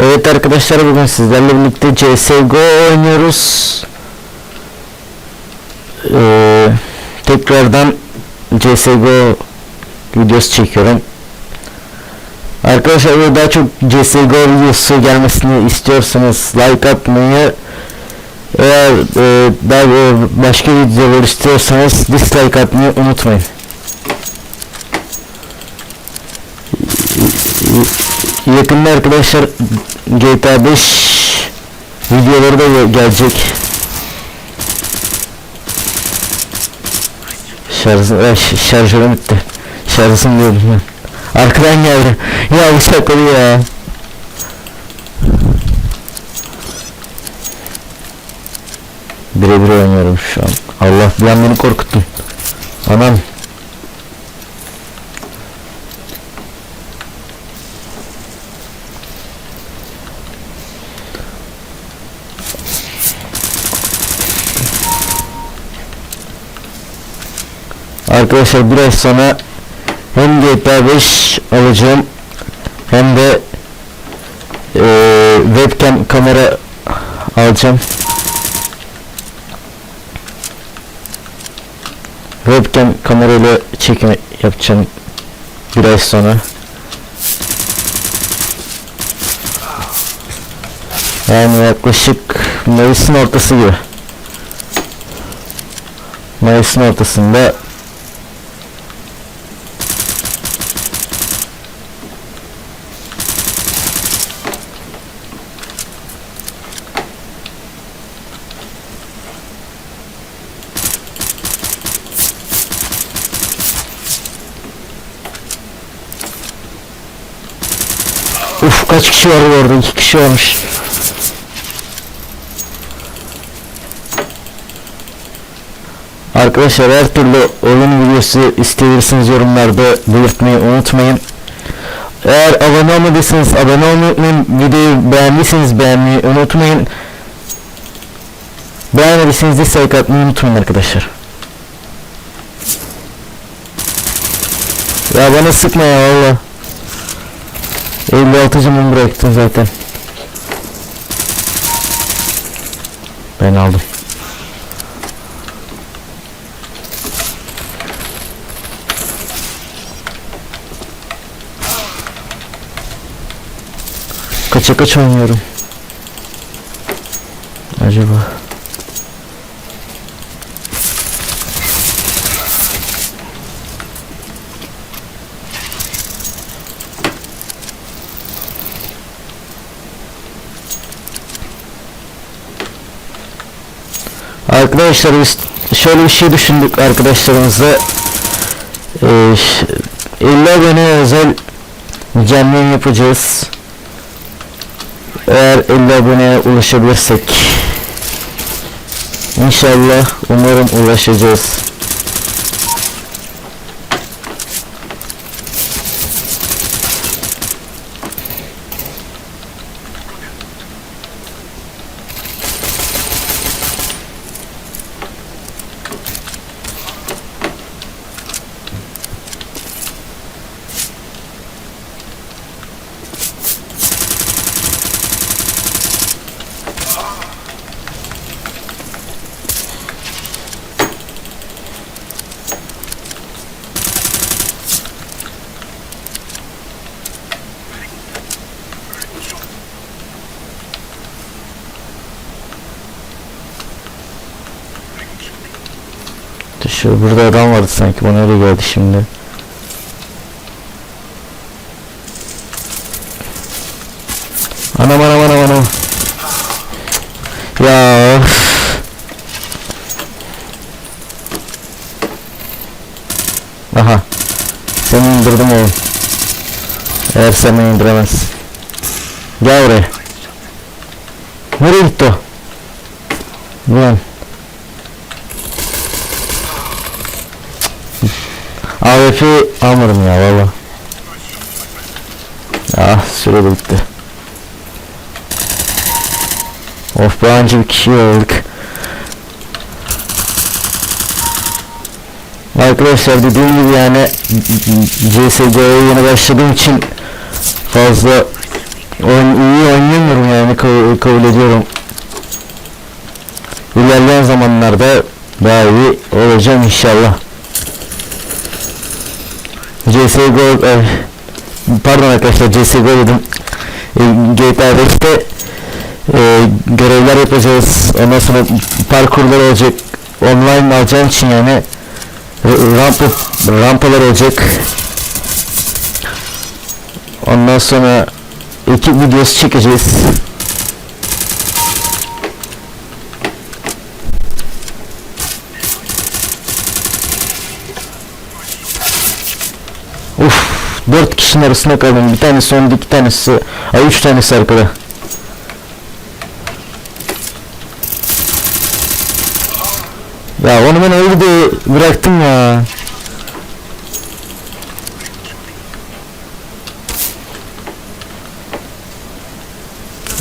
Evet arkadaşlar bugün sizlerle birlikte CSGO oynuyoruz. Ee, tekrardan CSGO videosu çekiyorum. Arkadaşlar daha çok CSGO videosu gelmesini istiyorsanız like atmayı eğer e, daha e, başka videolar istiyorsanız dislike atmayı unutmayın. Yakında arkadaşlar GTA 5 videoları da gel- gelecek. Şarjı, şarjörüm bitti. Şarjım diyordum ben. Arkadan geldi. Ya bu şakalı ya. Birebir oynuyorum şu an. Allah bir an beni korkuttun. Anam. Arkadaşlar biraz sonra hem GTA 5 alacağım hem de eee, webcam kamera alacağım. Webcam kamerayla çekim yapacağım biraz sonra. Yani yaklaşık Mayıs'ın ortası gibi. Mayıs'ın ortasında kaç kişi var orada? İki kişi varmış. Arkadaşlar her türlü oyun videosu isteyebilirsiniz yorumlarda belirtmeyi unutmayın. Eğer abone olmadıysanız abone olmayı unutmayın. Videoyu beğendiyseniz beğenmeyi unutmayın. Beğenmediyseniz dislike atmayı unutmayın arkadaşlar. Ya bana sıkma ya valla. 56 cımın bıraktın zaten. Ben aldım. Kaça kaç oynuyorum? Acaba? Arkadaşlar biz şöyle bir şey düşündük arkadaşlarımızla. Ee, ş- 50 abone özel canlı yapacağız. Eğer 50 aboneye ulaşabilirsek İnşallah umarım ulaşacağız. Şu burada adam vardı sanki bana öyle geldi şimdi. Anam anam anam anam. Ya. Aha. Seni indirdim oğlum. Eğer sen indiremez. Gel buraya. Nereye gitti o? Ulan. AWP almadım ya valla. Ah süre de bitti. Of be anca bir kişi olduk. Arkadaşlar dediğim gibi yani CSGO'ya yeni başladığım için fazla oyun iyi oynuyor kabul, kabul ediyorum. İlerleyen zamanlarda daha iyi olacağım inşallah. CSGO e, pardon arkadaşlar CSGO dedim. E, GTA 5'te e, görevler yapacağız. Ondan sonra parkurlar olacak. Online alacağım için yani r- rampa rampalar olacak. Ondan sonra ekip videosu çekeceğiz. Dört kişinin arasında kaldım. Bir tanesi önde, iki tanesi, ay üç tanesi arkada. Ya onu ben öyle de bıraktım ya.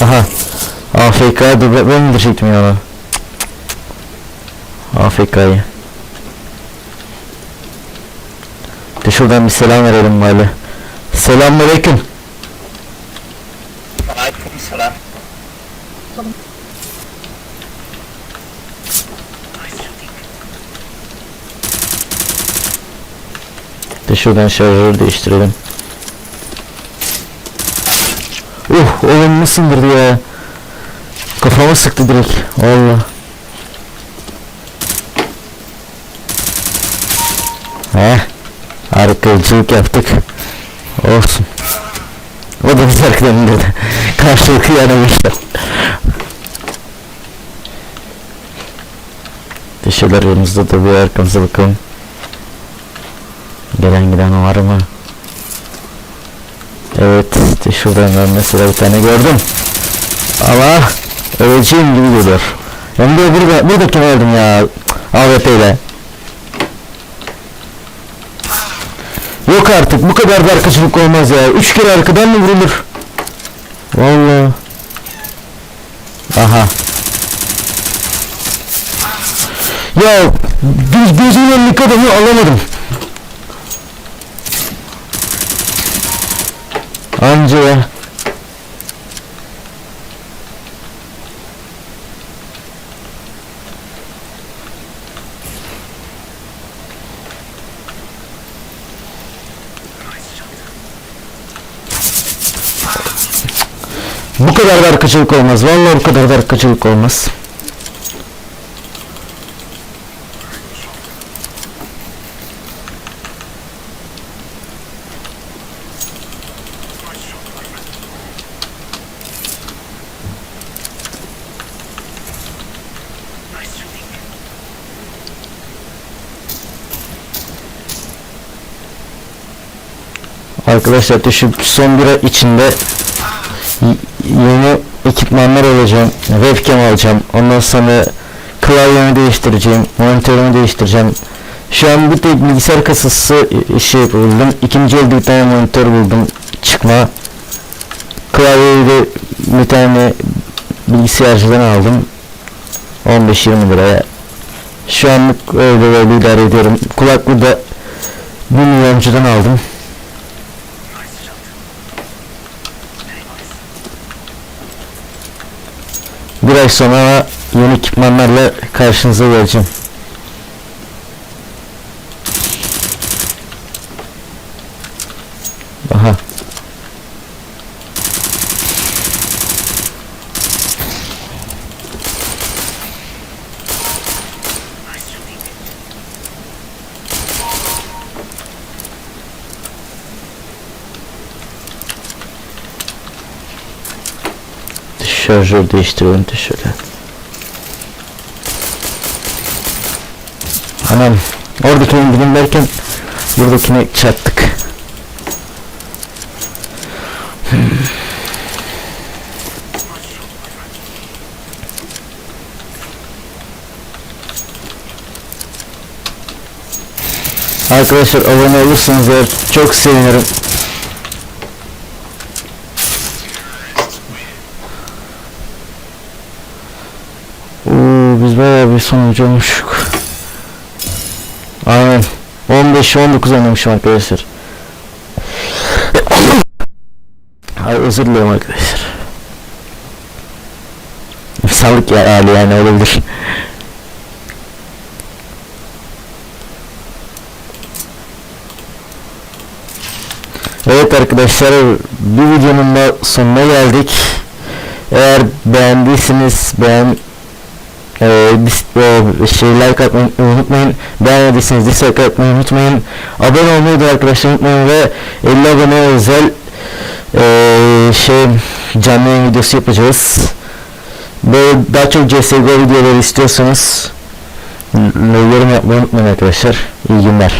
Aha. AFK dur ben mi diyecektim ya. AFK'yı. De şuradan bir selam verelim bari. Selamünaleyküm. Aleykümselam. De şuradan şarjörü değiştirelim. Uh oğlum nasıldır ya. Kafama sıktı direkt. Allah. Harikacılık yaptık. Olsun. O da biz arkadan dedi. Karşılıklı yanamışlar. Dışarılar yanımızda da bir arkamıza bakalım. Gelen giden var mı? Evet, işte şuradan ben mesela bir tane gördüm. Ama öleceğim gibi geliyor. Hem de burada, buradakini öldüm ya. AWP ile. Yok artık bu kadar da arkadaşlık olmaz ya. Üç kere arkadan mı vurulur? Vallahi. Aha. Ya göz, gözümün önündeki adamı alamadım. Anca ya. Bu kadar da arkadaşlık olmaz. Vallahi bu kadar da arkadaşlık olmaz. Arkadaşlar şu son bir ay içinde yeni ekipmanlar alacağım. Webcam alacağım. Ondan sonra klavyemi değiştireceğim. Monitörümü değiştireceğim. Şu an bir tek bilgisayar kasası şey buldum. İkinci elde bir tane monitör buldum. Çıkma. Klavyeyi de bir tane bilgisayarcıdan aldım. 15-20 liraya. Şu anlık öyle böyle idare ediyorum. Kulaklığı da bir milyoncudan aldım. Bir ay sonra yeni ekipmanlarla karşınıza geleceğim. Aha. Şarjör değiştirelim de şöyle. Anam oradakini indirdim derken buradakine çarptık. Hmm. Arkadaşlar abone olursanız eğer çok sevinirim. Bir olmuşuk. Aynen. 15-19 oynamışım arkadaşlar. Ay özür dilerim arkadaşlar. insanlık ya- hali yani olabilir. Evet arkadaşlar bir videonun da sonuna geldik. Eğer beğendiyseniz beğen e, dis- e, şey like atmayı unutmayın. Beğenmediyseniz dislike atmayı unutmayın. Abone olmayı da arkadaşlar unutmayın ve 50 abone özel e, şey canlı yayın videosu yapacağız. Böyle daha çok CSGO videoları istiyorsanız yorum yapmayı unutmayın arkadaşlar. İyi günler.